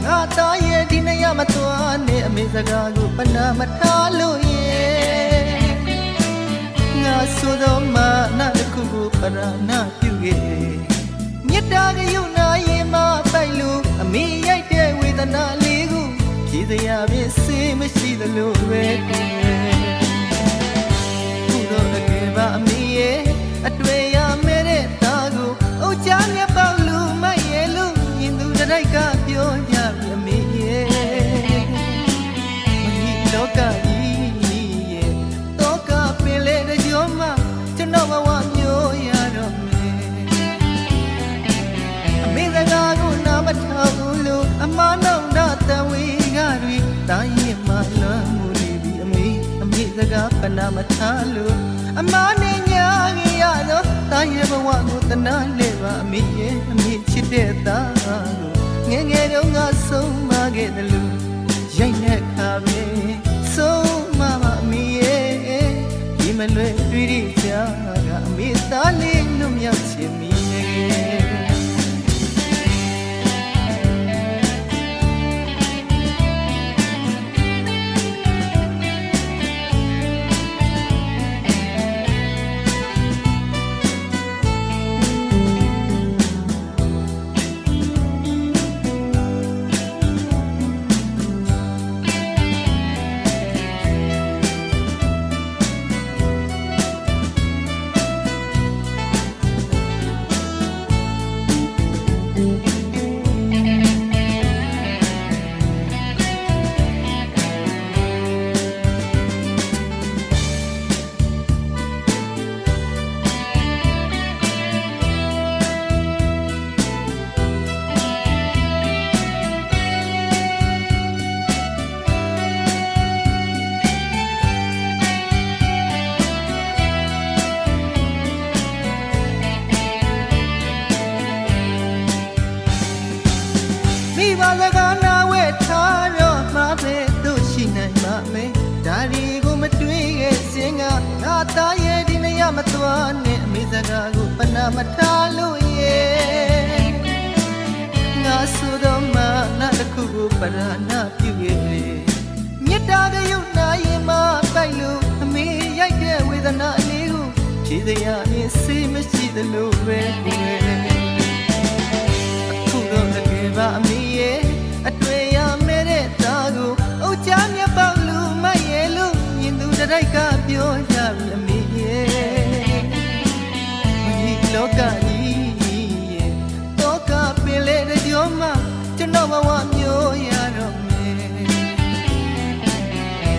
ဒီကိုမတွေ့ခဲ့စင်ကငါသားရဲ့ဒီနေရာမသွားနဲ့အမေစကားကိုပနာမထားလို့ရဲ့ငါဆိုတော့မနာတစ်ခုကိုပရနာပြုခဲ့မြတ်တာကယုံနာရင်မပိုက်လို့အမေရိုက်တဲ့ဝေဒနာလေးကိုကြည်စရာဖြင့်စေမရှိသလိုပဲတွေ့ခုတော့တကယ်ပါအမေရဲ့အတွေ့ရမဲ့တဲ့သားကိုအုတ်ချမြတ်ပေါလူမရဲ့လို့မြင်သူတစ်တိုက်ကပြောကြ မထားလို့အမနဲ့ညာကြီးရတော့တာရဲ့ဘဝကိုတနာလေပါအမေရဲ့အမေချစ်တဲ့သားကိုငယ်ငယ်တုန်းကဆုံးမခဲ့တယ်လို့ရိုက်တဲ့ခါပဲဆုံးမပါအမေရဲ့ဒီမလွ သားရဲ့ဒီနေရာမသွားနဲ့အမေစကားကိုပနာမထားလို့ရဲ့ငါဆိုတော့မှနာတစ်ခုကိုပရနာပြုရဲ့မြတ်တာကယုံနာရင်မပိုက်လို့အမေရိုက်တဲ့ဝေဒနာအလေးကိုဖြေစရာရင်စေးမရှိသလိုပဲကိုယ်အခုတော့တကယ်ပါ လောကကြီးရဲ့တောကပင်လေတကြောမှကျွန်တော်ဘဝမျိုးရတော့မယ်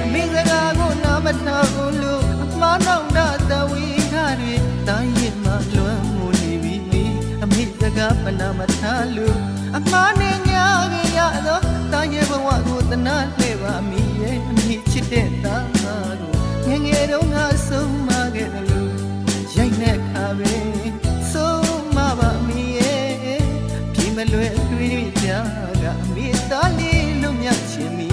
အမေစကားကိုနားမထောင်ဘူးလို့အမှားနောက်တာတဝီခတွေတိုင်းရင်မှလွမ်းမှုနေပြီအမေစကားပနာမထားလို့အမှားနဲ့ညာကြီးရတော့တာရဲ့ဘဝကိုတနာလှဲ့ပါမိရဲ့အမေချစ်တဲ့သားကိုငယ်ငယ်တုန်း ပဲဆုံးမပါမီရဲ့ပြမလွယ်တွေးပြကအမိသားလေးလုံးမြချင်မီ